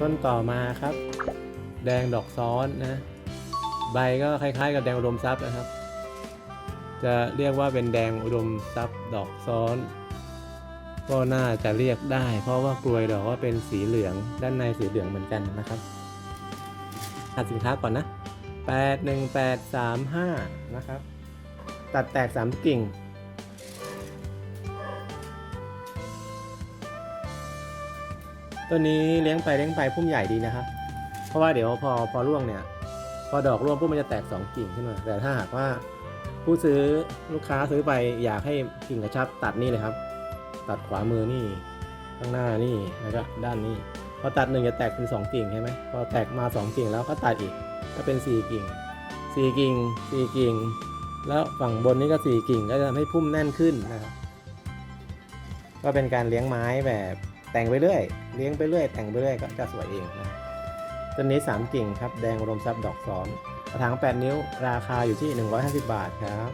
ต้นต่อมาครับ แดงดอกซ้อนนะ ใบก็คล้ายๆ กับแดงอุดมทรัพย์นะครับ จะเรียกว่าเป็นแดงอุดมทรัพย์ดอกซ้อน ก็น่าจะเรียกได้ เพราะว่ากลวยดอกว่าเป็นสีเหลืองด้านในสีเหลืองเหมือนกันนะครับหัดสินค้าก่อนนะ 81835 นะครับ ตัดแตก 3 กิ่ง ตัวนี้เลี้ยงไปเลี้ยงไปพุ่มใหญ่ดีนะครับเพราะว่าเดี๋ยวพอพอร่วงเนี่ย พอดอกร่วงปุ๊บมันจะแตก 2 กิ่งขึ้นมา แต่ถ้าหากว่าผู้ซื้อลูกค้าซื้อไปอยากให้กิ่งกระชับตัดนี่เลยครับ ตัดขวามือนี่ข้างหน้านี่แล้วก็ด้านนี้ พอตัดหนึ่งจะแตกเป็นสองกิ่งใช่ไหมพอแตกมาสองกิ่งแล้วก็ตัดอีกก็เป็นสี่กิ่งสี่กิ่งสี่กิ่ง แล้วฝั่งบนนี้ก็สี่กิ่งก็จะทำให้พุ่มแน่นขึ้นนะครับก็เป็นการเลี้ยงไม้แบบ แต่งไปเรื่อย เลี้ยงไปเรื่อย แต่งไปเรื่อยก็จะสวยเองนะต้นนี้ 3 กิ่งครับ แดงรมทรัพย์ดอกซ้อนกระถาง 8 นิ้ว ราคาอยู่ที่ 150 บาทครับ